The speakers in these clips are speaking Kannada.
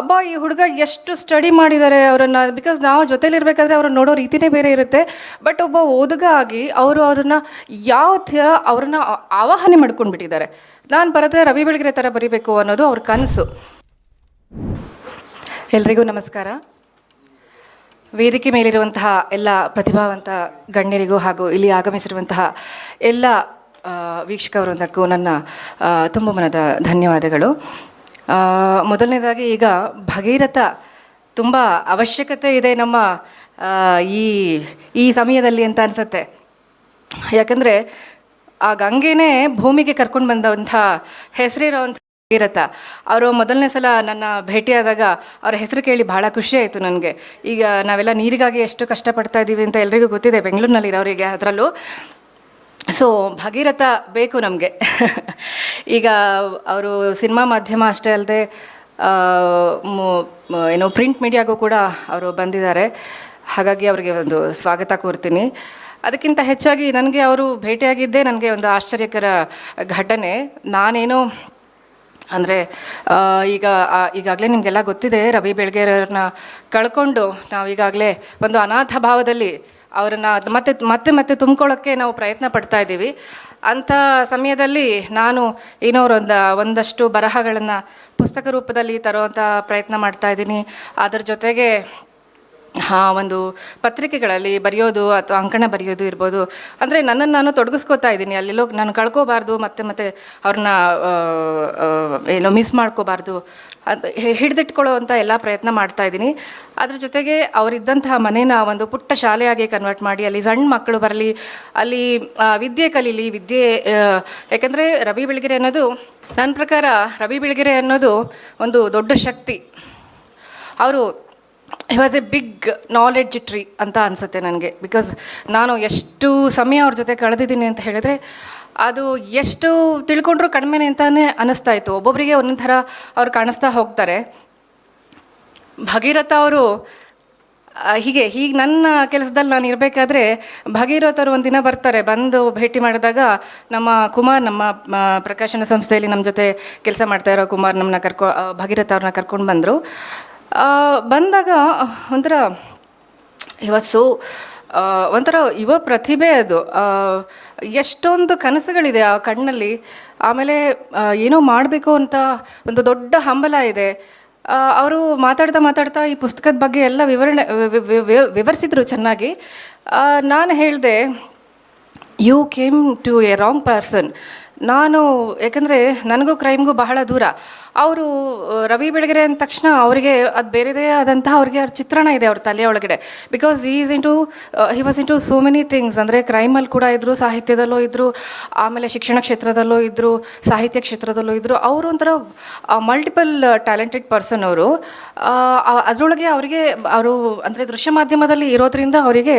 ಅಬ್ಬ, ಈ ಹುಡುಗ ಎಷ್ಟು ಸ್ಟಡಿ ಮಾಡಿದ್ದಾರೆ ಅವರನ್ನು? ಬಿಕಾಸ್ ನಾವು ಜೊತೆಲಿರ್ಬೇಕಾದ್ರೆ ಅವ್ರನ್ನ ನೋಡೋ ರೀತಿನೇ ಬೇರೆ ಇರುತ್ತೆ. ಬಟ್ ಒಬ್ಬ ಓದುಗ ಆಗಿ ಅವರು ಅವ್ರನ್ನ ಯಾವ ಥರ ಅವ್ರನ್ನ ಆವಾಹನೆ ಮಾಡ್ಕೊಂಡ್ಬಿಟ್ಟಿದ್ದಾರೆ. ನಾನು ಬರೆದ್ರೆ ರವಿ ಬೆಳಗೆರೆ ಥರ ಬರೀಬೇಕು ಅನ್ನೋದು ಅವ್ರ ಕನಸು. ಎಲ್ರಿಗೂ ನಮಸ್ಕಾರ. ವೇದಿಕೆ ಮೇಲಿರುವಂತಹ ಎಲ್ಲ ಪ್ರತಿಭಾವಂತ ಗಣ್ಯರಿಗೂ ಹಾಗೂ ಇಲ್ಲಿ ಆಗಮಿಸಿರುವಂತಹ ಎಲ್ಲ ವೀಕ್ಷಕವೃಂದಕ್ಕೂ ವೀಕ್ಷಕ ವೃಂದಕ್ಕೂ ನನ್ನ ತುಂಬ ಮನದ ಧನ್ಯವಾದಗಳು. ಮೊದಲನೇದಾಗಿ ಈಗ ಭಗೀರಥ ತುಂಬ ಅವಶ್ಯಕತೆ ಇದೆ ನಮ್ಮ ಈ ಈ ಸಮಯದಲ್ಲಿ ಅಂತ ಅನಿಸುತ್ತೆ. ಯಾಕಂದರೆ ಆ ಗಂಗೆನೇ ಭೂಮಿಗೆ ಕರ್ಕೊಂಡು ಬಂದಂಥ ಹೆಸರಿರೋವಂಥ ಭಗೀರಥ. ಅವರು ಮೊದಲನೇ ಸಲ ನನ್ನ ಭೇಟಿಯಾದಾಗ ಅವರ ಹೆಸರು ಕೇಳಿ ಭಾಳ ಖುಷಿ ಆಯಿತು ನನಗೆ. ಈಗ ನಾವೆಲ್ಲ ನೀರಿಗಾಗಿ ಎಷ್ಟು ಕಷ್ಟಪಡ್ತಾ ಇದ್ದೀವಿ ಅಂತ ಎಲ್ರಿಗೂ ಗೊತ್ತಿದೆ ಬೆಂಗಳೂರಿನಲ್ಲಿ ಇರೋರಿಗೆ ಅದರಲ್ಲೂ. ಸೊ ಭಗೀರಥ ಬೇಕು ನಮಗೆ. ಈಗ ಅವರು ಸಿನಿಮಾ ಮಾಧ್ಯಮ ಅಷ್ಟೇ ಅಲ್ಲದೆ ಏನು ಪ್ರಿಂಟ್ ಮೀಡಿಯಾಗೂ ಕೂಡ ಅವರು ಬಂದಿದ್ದಾರೆ. ಹಾಗಾಗಿ ಅವರಿಗೆ ಒಂದು ಸ್ವಾಗತ ಕೋರ್ತೀನಿ. ಅದಕ್ಕಿಂತ ಹೆಚ್ಚಾಗಿ ನನಗೆ ಅವರು ಭೇಟಿಯಾಗಿದ್ದೇ ನನಗೆ ಒಂದು ಆಶ್ಚರ್ಯಕರ ಘಟನೆ. ನಾನೇನು, ಅಂದರೆ ಈಗ ಈಗಾಗಲೇ ನಿಮಗೆಲ್ಲ ಗೊತ್ತಿದೆ ರವಿ ಬೆಳಗೆರವ್ರನ್ನ ಕಳ್ಕೊಂಡು ನಾವು ಈಗಾಗಲೇ ಒಂದು ಅನಾಥ ಭಾವದಲ್ಲಿ ಅವರನ್ನು ಮತ್ತೆ ಮತ್ತೆ ಮತ್ತೆ ತುಂಬ್ಕೊಳ್ಳೋಕ್ಕೆ ನಾವು ಪ್ರಯತ್ನ ಪಡ್ತಾ ಇದ್ದೀವಿ. ಅಂಥ ಸಮಯದಲ್ಲಿ ನಾನು ಏನೋ ಒಂದು, ಒಂದಷ್ಟು ಬರಹಗಳನ್ನು ಪುಸ್ತಕ ರೂಪದಲ್ಲಿ ತರುವಂಥ ಪ್ರಯತ್ನ ಮಾಡ್ತಾ ಇದ್ದೀನಿ. ಅದರ ಜೊತೆಗೆ ಒಂದು ಪತ್ರಿಕೆಗಳಲ್ಲಿ ಬರೆಯೋದು ಅಥವಾ ಅಂಕಣ ಬರೆಯೋದು ಇರ್ಬೋದು. ಅಂದರೆ ನನ್ನನ್ನು ನಾನು ತೊಡಗಿಸ್ಕೋತಾ ಇದ್ದೀನಿ. ಅಲ್ಲೆಲ್ಲೋ ನಾನು ಕಳ್ಕೋಬಾರ್ದು, ಮತ್ತೆ ಮತ್ತೆ ಅವ್ರನ್ನ ಏನೋ ಮಿಸ್ ಮಾಡ್ಕೋಬಾರ್ದು ಅದು ಹಿಡಿದಿಟ್ಕೊಳ್ಳೋ ಅಂತ ಎಲ್ಲ ಪ್ರಯತ್ನ ಮಾಡ್ತಾ ಇದ್ದೀನಿ. ಅದ್ರ ಜೊತೆಗೆ ಅವರಿದ್ದಂತಹ ಮನೇನ ಒಂದು ಪುಟ್ಟ ಶಾಲೆಯಾಗಿ ಕನ್ವರ್ಟ್ ಮಾಡಿ, ಅಲ್ಲಿ ಸಣ್ಣ ಮಕ್ಕಳು ಬರಲಿ, ಅಲ್ಲಿ ವಿದ್ಯೆ ಕಲೀಲಿ, ವಿದ್ಯೆ ಯಾಕಂದರೆ ರವಿ ಬೆಳಗೆರೆ ಅನ್ನೋದು ನನ್ನ ಪ್ರಕಾರ ರವಿ ಬೆಳಗೆರೆ ಅನ್ನೋದು ಒಂದು ದೊಡ್ಡ ಶಕ್ತಿ. ಅವರು was a big knowledge tree ಅಂತ ಅನಿಸುತ್ತೆ ನನಗೆ. ಬಿಕಾಸ್ ನಾನು ಎಷ್ಟು ಸಮಯ ಅವ್ರ ಜೊತೆ ಕಳೆದಿದ್ದೀನಿ ಅಂತ ಹೇಳಿದ್ರೆ, ಅದು ಎಷ್ಟು ತಿಳ್ಕೊಂಡ್ರು ಕಡಿಮೆನೆ ಅಂತಲೇ ಅನ್ನಿಸ್ತಾ ಇತ್ತು. ಒಬ್ಬೊಬ್ಬರಿಗೆ ಒಂದೊಂದು ಥರ ಅವ್ರು ಕಾಣಿಸ್ತಾ ಹೋಗ್ತಾರೆ. ಭಗೀರಥ ಅವರು ಹೀಗೆ ಹೀಗೆ ನನ್ನ ಕೆಲಸದಲ್ಲಿ ನಾನು ಇರಬೇಕಾದ್ರೆ ಭಗೀರಥರು ದಿನ ಬರ್ತಾರೆ, ಬಂದು ಭೇಟಿ ಮಾಡಿದಾಗ ನಮ್ಮ ಕುಮಾರ್, ನಮ್ಮ ಪ್ರಕಾಶನ ಸಂಸ್ಥೆಯಲ್ಲಿ ನಮ್ಮ ಜೊತೆ ಕೆಲಸ ಮಾಡ್ತಾ ಇರೋ ಕುಮಾರ್ ನಮ್ಮನ್ನ ಕರ್ಕೊ ಭಗೀರಥ ಅವ್ರನ್ನ ಕರ್ಕೊಂಡು ಬಂದರು. ಬಂದಾಗ, ಒಂಥರ, ಇವತ್ತು ಒಂಥರ ಯುವ ಪ್ರತಿಭೆ ಅದು. ಎಷ್ಟೊಂದು ಕನಸುಗಳಿದೆ ಆ ಕಣ್ಣಲ್ಲಿ. ಆಮೇಲೆ ಏನೋ ಮಾಡಬೇಕು ಅಂತ ಒಂದು ದೊಡ್ಡ ಹಂಬಲ ಇದೆ. ಅವರು ಮಾತಾಡ್ತಾ ಮಾತಾಡ್ತಾ ಈ ಪುಸ್ತಕದ ಬಗ್ಗೆ ಎಲ್ಲ ವಿವರಣೆ ವಿವರಿಸಿದ್ರು ಚೆನ್ನಾಗಿ. ನಾನು ಹೇಳಿದೆ you came to a wrong person ನಾನು, ಯಾಕಂದರೆ ನನಗೂ ಕ್ರೈಮ್ಗೂ ಬಹಳ ದೂರ. ಅವರು ರವಿ ಬೆಳಗೆರೆ ಅಂದ ತಕ್ಷಣ ಅವರಿಗೆ ಅದು ಬೇರೆದೇ ಆದಂತಹ ಅವ್ರಿಗೆ ಅವ್ರ ಚಿತ್ರಣ ಇದೆ ಅವ್ರ ತಲೆ ಒಳಗಡೆ. Because is into he was into so many things ಅಂದರೆ ಕ್ರೈಮಲ್ಲಿ ಕೂಡ ಇದ್ದರು ಸಾಹಿತ್ಯದಲ್ಲೂ ಇದ್ದರು ಆಮೇಲೆ ಶಿಕ್ಷಣ ಕ್ಷೇತ್ರದಲ್ಲೂ ಇದ್ದರು ಸಾಹಿತ್ಯ ಕ್ಷೇತ್ರದಲ್ಲೂ ಇದ್ದರು ಅವರು ಒಂಥರ ಮಲ್ಟಿಪಲ್ ಟ್ಯಾಲೆಂಟೆಡ್ ಪರ್ಸನ್ ಅವರು. ಅದರೊಳಗೆ ಅವರಿಗೆ, ಅವರು ಅಂದರೆ ದೃಶ್ಯ ಮಾಧ್ಯಮದಲ್ಲಿ ಇರೋದ್ರಿಂದ ಅವರಿಗೆ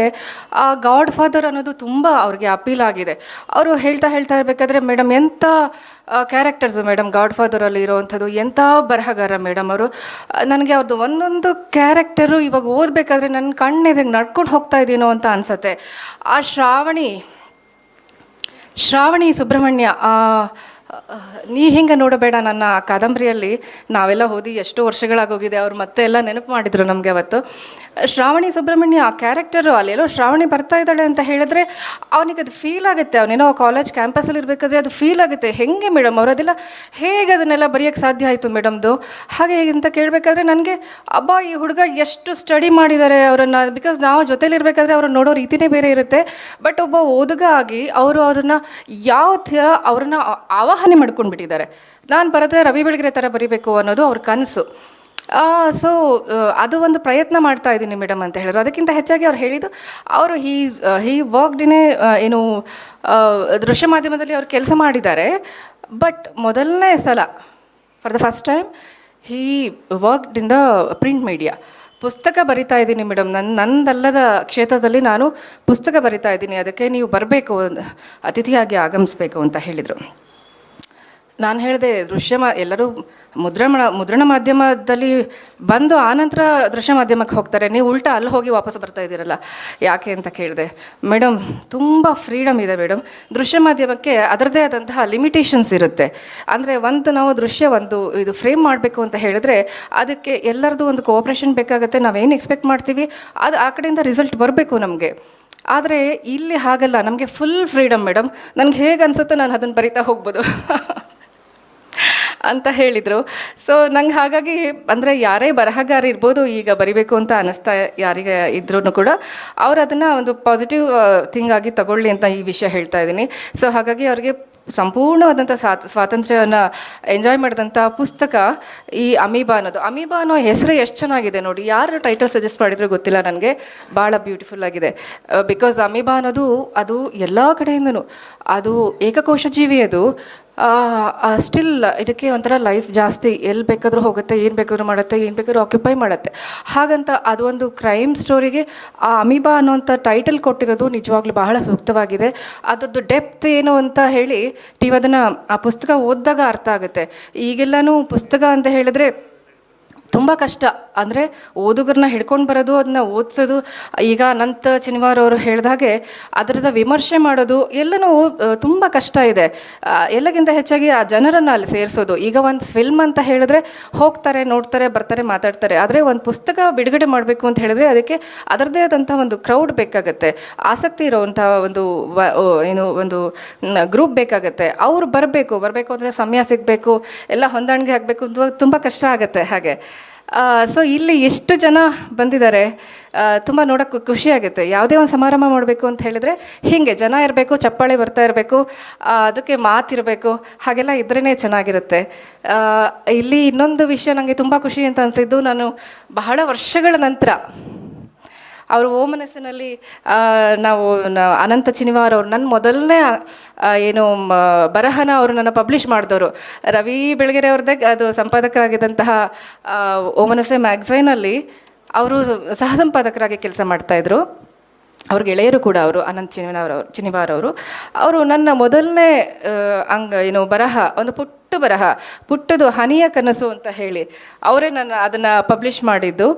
ಗಾಡ್ ಫಾದರ್ ಅನ್ನೋದು ತುಂಬ ಅವ್ರಿಗೆ ಅಪೀಲ್ ಆಗಿದೆ. ಅವರು ಹೇಳ್ತಾ ಹೇಳ್ತಾ ಇರಬೇಕಾದ್ರೆ, ಮೇಡಮ್ ಎಂಥ ಕ್ಯಾರೆಕ್ಟರ್ಸ್ ಮೇಡಮ್ ಗಾಡ್ ಫಾದರಲ್ಲಿ ಇರೋವಂಥದ್ದು ಎಂಥ ಬರಹಗಾರ ಮೇಡಮ್ ಅವರು? ನನಗೆ ಅವ್ರದ್ದು ಒಂದೊಂದು ಕ್ಯಾರೆಕ್ಟರು ಇವಾಗ ಓದಬೇಕಾದ್ರೆ ನನ್ನ ಕಣ್ಣೆದುರಿಗೆ ನಡ್ಕೊಂಡು ಹೋಗ್ತಾ ಇದ್ದೀನೋ ಅಂತ ಅನ್ಸತ್ತೆ. ಆ ಶ್ರಾವಣಿ ಶ್ರಾವಣಿ ಸುಬ್ರಹ್ಮಣ್ಯ ಆ, ನೀ ಹಿಂಗೆ ನೋಡಬೇಡ ನನ್ನ ಆ ಕಾದಂಬರಿಯಲ್ಲಿ? ನಾವೆಲ್ಲ ಓದಿ ಎಷ್ಟೋ ವರ್ಷಗಳಾಗೋಗಿದೆ ಅವ್ರು ಮತ್ತೆ ಎಲ್ಲ ನೆನಪು ಮಾಡಿದರು ನಮಗೆ ಅವತ್ತು. ಶ್ರಾವಣಿ ಸುಬ್ರಹ್ಮಣ್ಯ, ಆ ಕ್ಯಾರೆಕ್ಟರು ಅಲ್ಲೆಲ್ಲೋ ಶ್ರಾವಣಿ ಬರ್ತಾ ಇದ್ದಾಳೆ ಅಂತ ಹೇಳಿದ್ರೆ ಅವನಿಗೆ ಅದು ಫೀಲ್ ಆಗುತ್ತೆ. ಅವನೇನೋ ಕಾಲೇಜ್ ಕ್ಯಾಂಪಸಲ್ಲಿ ಇರಬೇಕಾದ್ರೆ ಅದು ಫೀಲ್ ಆಗುತ್ತೆ. ಹೆಂಗೆ ಮೇಡಮ್ ಅವರು? ಅದೆಲ್ಲ ಹೇಗೆ ಅದನ್ನೆಲ್ಲ ಬರೆಯೋಕ್ಕೆ ಸಾಧ್ಯ ಆಯಿತು ಮೇಡಮ್ದು ಹಾಗೆ ಹೇಗೆ ಅಂತ ಕೇಳಬೇಕಾದ್ರೆ ನನಗೆ, ಅಬ್ಬ, ಈ ಹುಡುಗ ಎಷ್ಟು ಸ್ಟಡಿ ಮಾಡಿದ್ದಾರೆ ಅವರನ್ನು? ಬಿಕಾಸ್ ನಾವು ಜೊತೆಲಿರ್ಬೇಕಾದ್ರೆ ಅವ್ರನ್ನ ನೋಡೋ ರೀತಿನೇ ಬೇರೆ ಇರುತ್ತೆ. ಬಟ್ ಒಬ್ಬ ಓದುಗ ಆಗಿ ಅವರು ಅವ್ರನ್ನ ಯಾವ ಥರ ಅವ್ರನ್ನ ಆ- ಆವಾಹನೆ ಮಾಡ್ಕೊಂಡ್ಬಿಟ್ಟಿದ್ದಾರೆ. ನಾನು ಬರೆದ್ರೆ ರವಿ ಬೆಳಗೆರೆ ಥರ ಬರೀಬೇಕು ಅನ್ನೋದು ಅವ್ರ ಕನಸು. ಸೊ ಅದು ಒಂದು ಪ್ರಯತ್ನ ಮಾಡ್ತಾ ಇದ್ದೀನಿ ಮೇಡಮ್ ಅಂತ ಹೇಳಿದ್ರು. ಅದಕ್ಕಿಂತ ಹೆಚ್ಚಾಗಿ ಅವ್ರು ಹೇಳಿದ್ದು, ಅವರು ಹೀ ಹೀ ವರ್ಕ್ಡಿನೇ ಏನು ದೃಶ್ಯ ಮಾಧ್ಯಮದಲ್ಲಿ ಅವ್ರು ಕೆಲಸ ಮಾಡಿದ್ದಾರೆ. ಬಟ್ ಮೊದಲನೇ ಸಲ for the first time he worked in the print media ಪುಸ್ತಕ ಬರಿತಾ ಇದ್ದೀನಿ ಮೇಡಮ್ ನನ್ನ ನನ್ನದಲ್ಲದ ಕ್ಷೇತ್ರದಲ್ಲಿ ನಾನು ಪುಸ್ತಕ ಬರಿತಾ ಇದ್ದೀನಿ. ಅದಕ್ಕೆ ನೀವು ಬರಬೇಕು, ಅತಿಥಿಯಾಗಿ ಆಗಮಿಸಬೇಕು ಅಂತ ಹೇಳಿದರು. ನಾನು ಹೇಳಿದೆ ದೃಶ್ಯ ಮಾ ಎಲ್ಲರೂ ಮುದ್ರಣ ಮುದ್ರಣ ಮಾಧ್ಯಮದಲ್ಲಿ ಬಂದು ಆನಂತರ ದೃಶ್ಯ ಮಾಧ್ಯಮಕ್ಕೆ ಹೋಗ್ತಾರೆ. ನೀವು ಉಲ್ಟಾ ಅಲ್ಲಿ ಹೋಗಿ ವಾಪಸ್ ಬರ್ತಾ ಇದ್ದೀರಲ್ಲ. ಯಾಕೆ ಅಂತ ಕೇಳಿದೆ. ಮೇಡಮ್ ತುಂಬ ಫ್ರೀಡಮ್ ಇದೆ ಮೇಡಮ್ ದೃಶ್ಯ ಮಾಧ್ಯಮಕ್ಕೆ ಅದರದೇ ಆದಂತಹ ಲಿಮಿಟೇಷನ್ಸ್ ಇರುತ್ತೆ. ಅಂದರೆ ಒಂದು ನಾವು ದೃಶ್ಯ ಒಂದು ಇದು ಫ್ರೇಮ್ ಮಾಡಬೇಕು ಅಂತ ಹೇಳಿದ್ರೆ ಅದಕ್ಕೆ ಎಲ್ಲರದ್ದು ಒಂದು ಕೋಆಪ್ರೇಷನ್ ಬೇಕಾಗುತ್ತೆ. ನಾವೇನು ಎಕ್ಸ್ಪೆಕ್ಟ್ ಮಾಡ್ತೀವಿ? ಅದು ಆ ಕಡೆಯಿಂದ ರಿಸಲ್ಟ್ ಬರಬೇಕು ನಮಗೆ. ಆದರೆ ಇಲ್ಲಿ ಹಾಗಲ್ಲ. ನಮಗೆ ಫುಲ್ ಫ್ರೀಡಮ್ ಮೇಡಮ್ ನನಗೆ ಹೇಗೆ ಅನಿಸುತ್ತೋ ನಾನು ಅದನ್ನು ಬರಿತಾ ಹೋಗ್ಬೋದು. ಅಂತ ಹೇಳಿದರು. ಸೊ ನಂಗೆ ಹಾಗಾಗಿ ಅಂದರೆ ಯಾರೇ ಬರಹಗಾರ ಇರ್ಬೋದು ಈಗ ಬರಿಬೇಕು ಅಂತ ಅನ್ನಿಸ್ತಾ ಯಾರಿಗೆ ಇದ್ರೂ ಕೂಡ ಅವ್ರು ಅದನ್ನು ಒಂದು ಪಾಸಿಟಿವ್ ಥಿಂಗ್ ಆಗಿ ತಗೊಳ್ಳಿ ಅಂತ ಈ ವಿಷಯ ಹೇಳ್ತಾ ಇದ್ದೀನಿ. ಸೊ ಹಾಗಾಗಿ ಅವ್ರಿಗೆ ಸಂಪೂರ್ಣವಾದಂಥ ಸ್ವಾತ ಸ್ವಾತಂತ್ರ್ಯವನ್ನು ಎಂಜಾಯ್ ಮಾಡಿದಂಥ ಪುಸ್ತಕ ಈ ಅಮೀಬಾ ಅನ್ನೋದು. ಅಮೀಬಾ ಅನ್ನೋ ಹೆಸರು ಎಷ್ಟು ಚೆನ್ನಾಗಿದೆ ನೋಡಿ. ಯಾರು ಟೈಟಲ್ ಸಜೆಸ್ಟ್ ಮಾಡಿದ್ರು ಗೊತ್ತಿಲ್ಲ ನನಗೆ. ಭಾಳ ಬ್ಯೂಟಿಫುಲ್ ಆಗಿದೆ. ಬಿಕಾಸ್ ಅಮೀಬಾ ಅನ್ನೋದು ಅದು ಎಲ್ಲ ಕಡೆಯಿಂದನೂ, ಅದು ಏಕಕೋಶ ಜೀವಿ ಅದು. ಸ್ಟಿಲ್ ಇದಕ್ಕೆ ಒಂಥರ ಲೈಫ್ ಜಾಸ್ತಿ ಎಲ್ಲಿ ಬೇಕಾದರೂ ಹೋಗುತ್ತೆ, ಏನು ಬೇಕಾದರೂ ಮಾಡುತ್ತೆ, ಏನು ಬೇಕಾದರೂ ಆಕ್ಯುಪೈ ಮಾಡುತ್ತೆ. ಹಾಗಂತ ಅದೊಂದು ಕ್ರೈಮ್ ಸ್ಟೋರಿಗೆ ಆ ಅಮೀಬಾ ಅನ್ನೋಂಥ ಟೈಟಲ್ ಕೊಟ್ಟಿರೋದು ನಿಜವಾಗ್ಲೂ ಬಹಳ ಸೂಕ್ತವಾಗಿದೆ. ಅದರದ್ದು ಡೆಪ್ತ್ ಏನು ಅಂತ ಹೇಳಿ ನೀವು ಅದನ್ನು ಆ ಪುಸ್ತಕ ಓದಿದಾಗ ಅರ್ಥ ಆಗುತ್ತೆ. ಈಗೆಲ್ಲನೂ ಪುಸ್ತಕ ಅಂತ ಹೇಳಿದ್ರೆ ತುಂಬ ಕಷ್ಟ. ಅಂದರೆ ಓದುಗರನ್ನ ಹಿಡ್ಕೊಂಡು ಬರೋದು ಅದನ್ನ ಓದಿಸೋದು, ಈಗ ಅನಂತ ಚಿನಿವಾರ್ ಅವರು ಹೇಳಿದಾಗೆ ಅದರದ ವಿಮರ್ಶೆ ಮಾಡೋದು ಎಲ್ಲನೂ ತುಂಬ ಕಷ್ಟ ಇದೆ. ಎಲ್ಲಕ್ಕಿಂತ ಹೆಚ್ಚಾಗಿ ಆ ಜನರನ್ನು ಅಲ್ಲಿ ಸೇರಿಸೋದು. ಈಗ ಒಂದು ಫಿಲ್ಮ್ ಅಂತ ಹೇಳಿದ್ರೆ ಹೋಗ್ತಾರೆ, ನೋಡ್ತಾರೆ, ಬರ್ತಾರೆ, ಮಾತಾಡ್ತಾರೆ. ಆದರೆ ಒಂದು ಪುಸ್ತಕ ಬಿಡುಗಡೆ ಮಾಡಬೇಕು ಅಂತ ಹೇಳಿದ್ರೆ ಅದಕ್ಕೆ ಅದರದೇ ಆದಂಥ ಒಂದು ಕ್ರೌಡ್ ಬೇಕಾಗುತ್ತೆ. ಆಸಕ್ತಿ ಇರೋವಂಥ ಒಂದು ಏನು ಒಂದು ಗ್ರೂಪ್ ಬೇಕಾಗುತ್ತೆ. ಅವ್ರು ಬರಬೇಕು ಬರಬೇಕು ಅಂದರೆ ಸಮಯ ಸಿಗಬೇಕು, ಎಲ್ಲ ಹೊಂದಾಣಿಕೆ ಆಗಬೇಕು ತುಂಬ ಕಷ್ಟ ಆಗುತ್ತೆ ಹಾಗೆ. ಸೊ ಇಲ್ಲಿ ಎಷ್ಟು ಜನ ಬಂದಿದ್ದಾರೆ ತುಂಬ ನೋಡೋಕ್ಕೆ ಖುಷಿಯಾಗುತ್ತೆ ಯಾವುದೇ ಒಂದು ಸಮಾರಂಭ ಮಾಡಬೇಕು ಅಂತ ಹೇಳಿದರೆ ಹೀಗೆ ಜನ ಇರಬೇಕು, ಚಪ್ಪಾಳೆ ಬರ್ತಾ ಇರಬೇಕು ಅದಕ್ಕೆ ಮಾತಿರಬೇಕು ಹಾಗೆಲ್ಲ ಇದ್ರೇ ಚೆನ್ನಾಗಿರುತ್ತೆ. ಇಲ್ಲಿ ಇನ್ನೊಂದು ವಿಷಯ ನನಗೆ ತುಂಬ ಖುಷಿ ಅಂತ ಅನಿಸಿದ್ದು, ನಾನು ಬಹಳ ವರ್ಷಗಳ ನಂತರ ಅವರು ಓ ಮನಸ್ಸಿನಲ್ಲಿ ನಾವು ಅನಂತ ಚಿನಿವಾರ್ ಅವರು ನನ್ನ ಮೊದಲನೇ ಏನು ಬರಹನ ಅವರು ನನ್ನ ಪಬ್ಲಿಷ್ ಮಾಡಿದವರು. ರವಿ ಬೆಳಗೆರೆ ಅವ್ರದ್ದೇ ಅದು ಸಂಪಾದಕರಾಗಿದ್ದಂತಹ ಓ ಮನಸ್ಸೆ ಮ್ಯಾಗ್ಝೈನಲ್ಲಿ ಅವರು ಸಹ ಸಂಪಾದಕರಾಗಿ ಕೆಲಸ ಮಾಡ್ತಾಯಿದ್ರು ಅವ್ರ ಗೆಳೆಯರು ಕೂಡ ಅವರು, ಅನಂತ್ ಚಿನಿವಾರ್ ಅವರು ಚಿನಿವಾರ್ ಅವರು. ಅವರು ನನ್ನ ಮೊದಲನೇ ಅಂಗ, ಏನು, ಬರಹ, ಒಂದು ಪುಟ್ಟ ಬರಹ, ಪುಟ್ಟದು ಹನಿಯ ಕನಸು ಅಂತ ಹೇಳಿ ಅವರೇ ನಾನು ಅದನ್ನು ಪಬ್ಲಿಷ್ ಮಾಡಿದ್ದು.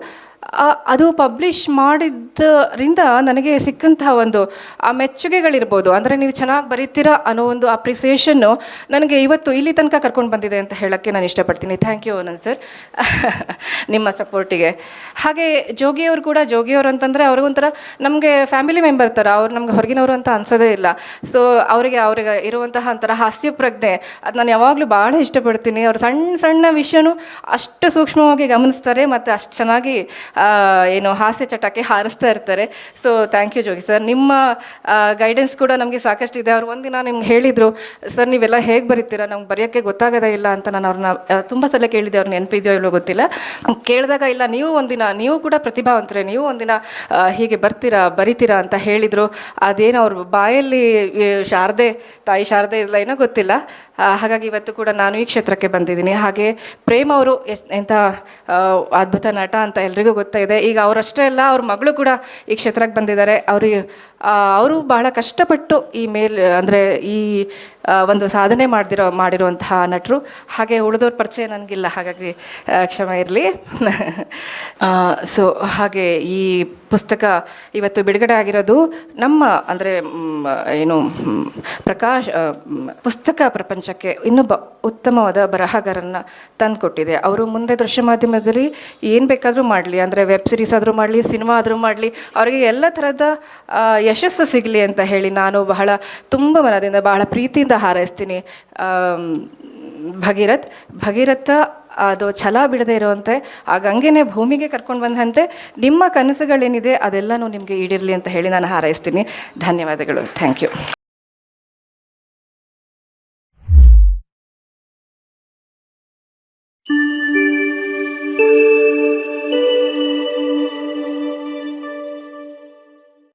ಅದು ಪಬ್ಲಿಷ್ ಮಾಡಿದ್ದರಿಂದ ನನಗೆ ಸಿಕ್ಕಂತಹ ಒಂದು, ಆ ಮೆಚ್ಚುಗೆಗಳಿರ್ಬೋದು. ಅಂದರೆ ನೀವು ಚೆನ್ನಾಗಿ ಬರೀತೀರಾ ಅನ್ನೋ ಒಂದು ಅಪ್ರಿಸಿಯೇಷನ್ನು ನನಗೆ ಇವತ್ತು ಇಲ್ಲಿ ತನಕ ಕರ್ಕೊಂಡು ಬಂದಿದೆ ಅಂತ ಹೇಳೋಕ್ಕೆ ನಾನು ಇಷ್ಟಪಡ್ತೀನಿ. ಥ್ಯಾಂಕ್ ಯು ಅನಂತ್ ಸರ್ ನಿಮ್ಮ ಸಪೋರ್ಟಿಗೆ ಹಾಗೆ ಜೋಗಿಯವರು ಕೂಡ ಜೋಗಿಯವರು ಅಂತಂದರೆ ಅವ್ರಿಗೊಂಥರ ನಮಗೆ ಫ್ಯಾಮಿಲಿ ಮೆಂಬರ್ ಥರ ಅವ್ರು ನಮ್ಗೆ ಹೊರಗಿನವರು ಅಂತ ಅನ್ಸೋದೇ ಇಲ್ಲ. ಸೊ ಅವರಿಗೆ ಅವ್ರಿಗೆ ಇರುವಂತಹ ಒಂಥರ ಹಾಸ್ಯ ಪ್ರಜ್ಞೆ ಅದು ನಾನು ಯಾವಾಗಲೂ ಭಾಳ ಇಷ್ಟಪಡ್ತೀನಿ. ಅವ್ರು ಸಣ್ಣ ಸಣ್ಣ ವಿಷಯನೂ ಅಷ್ಟು ಸೂಕ್ಷ್ಮವಾಗಿ ಗಮನಿಸ್ತಾರೆ ಮತ್ತು ಅಷ್ಟು ಚೆನ್ನಾಗಿ ಏನು ಹಾಸ್ಯ ಚಟಕ್ಕೆ ಹಾರಿಸ್ತಾ ಇರ್ತಾರೆ. So thank you Jogi. Sir, ನಿಮ್ಮ ಗೈಡೆನ್ಸ್ ಕೂಡ ನಮಗೆ ಸಾಕಷ್ಟು ಇದೆ ಅವ್ರು ಒಂದಿನ ನಿಮ್ಗೆ ಹೇಳಿದರು, ಸರ್, ನೀವೆಲ್ಲ ಹೇಗೆ ಬರೀತೀರಾ? ನಮ್ಗೆ ಬರೆಯೋಕ್ಕೆ ಗೊತ್ತಾಗೋದೇ ಇಲ್ಲ ಅಂತ ನಾನು ಅವ್ರನ್ನ ತುಂಬ ಸಲ ಕೇಳಿದ್ದೆ. ಅವ್ರನ್ನ ನೆನಪಿದೆಯೋ ಇಲ್ಲೋ ಗೊತ್ತಿಲ್ಲ. ಕೇಳಿದಾಗ ಇಲ್ಲ, ನೀವು ಒಂದಿನ, ನೀವು ಕೂಡ ಪ್ರತಿಭಾವಂತರೇ. ನೀವು ಒಂದಿನ ಹೀಗೆ ಬರ್ತೀರಾ, ಬರಿತೀರಾ ಅಂತ ಹೇಳಿದರು. ಅದೇನು ಅವ್ರ ಬಾಯಲ್ಲಿ ಶಾರದೆ, ತಾಯಿ ಶಾರದೆ ಇಲ್ಲ, ಏನೋ ಗೊತ್ತಿಲ್ಲ. ಹಾಗಾಗಿ ಇವತ್ತು ಕೂಡ ನಾನು ಈ ಕ್ಷೇತ್ರಕ್ಕೆ ಬಂದಿದ್ದೀನಿ. ಹಾಗೆ ಪ್ರೇಮ್ ಅವರು ಎಸ್ ಎಂಥ ಅದ್ಭುತ ನಟ ಅಂತ ಎಲ್ರಿಗೂ ಗೊತ್ತಾಯಿದೆ ಈಗ ಅವರಷ್ಟೇ ಅಲ್ಲ, ಅವ್ರ ಮಗಳು ಕೂಡ ಈ ಕ್ಷೇತ್ರಕ್ಕೆ ಬಂದಿದ್ದಾರೆ. ಅವರು ಅವರು ಬಹಳ ಕಷ್ಟಪಟ್ಟು ಈ ಮೇಲ್, ಅಂದರೆ ಈ ಒಂದು ಸಾಧನೆ ಮಾಡ್ದಿರೋ, ಮಾಡಿರುವಂತಹ ನಟರು. ಹಾಗೆ ಉಳಿದವ್ರ ಪರಿಚಯ ನನಗಿಲ್ಲ. ಹಾಗಾಗಿ ಕ್ಷಮ ಇರಲಿ. ಸೊ ಹಾಗೆ ಈ ಪುಸ್ತಕ ಇವತ್ತು ಬಿಡುಗಡೆ ಆಗಿರೋದು ನಮ್ಮ, ಅಂದರೆ ಏನು ಪ್ರಕಾಶ್ ಪುಸ್ತಕ ಪ್ರಪಂಚಕ್ಕೆ ಇನ್ನೊಬ್ಬ ಉತ್ತಮವಾದ ಬರಹಗಾರನ್ನ ತಂದುಕೊಟ್ಟಿದೆ. ಅವರು ಮುಂದೆ ದೃಶ್ಯ ಮಾಧ್ಯಮದಲ್ಲಿ ಏನು ಬೇಕಾದರೂ ಮಾಡಲಿ, ಅಂದರೆ ವೆಬ್ ಸಿರೀಸ್ ಆದರೂ ಮಾಡಲಿ, ಸಿನಿಮಾ ಆದರೂ ಮಾಡಲಿ, ಅವರಿಗೆ ಎಲ್ಲ ಥರದ ಯಶಸ್ಸು ಸಿಗಲಿ ಅಂತ ಹೇಳಿ ನಾನು ಬಹಳ ತುಂಬ ಮನದಿಂದ, ಬಹಳ ಪ್ರೀತಿಯಿಂದ ಹಾರೈಸ್ತೀನಿ. ಭಗೀರಥ್, ಭಗೀರಥ ಅದು ಛಲ ಬಿಡದೆ ಇರುವಂತೆ ಆ ಭೂಮಿಗೆ ಕರ್ಕೊಂಡು ಬಂದಂತೆ ನಿಮ್ಮ ಕನಸುಗಳೇನಿದೆ ಅದೆಲ್ಲನೂ ನಿಮಗೆ ಈಡಿರಲಿ ಅಂತ ಹೇಳಿ ನಾನು ಹಾರೈಸ್ತೀನಿ. ಧನ್ಯವಾದಗಳು. Thank you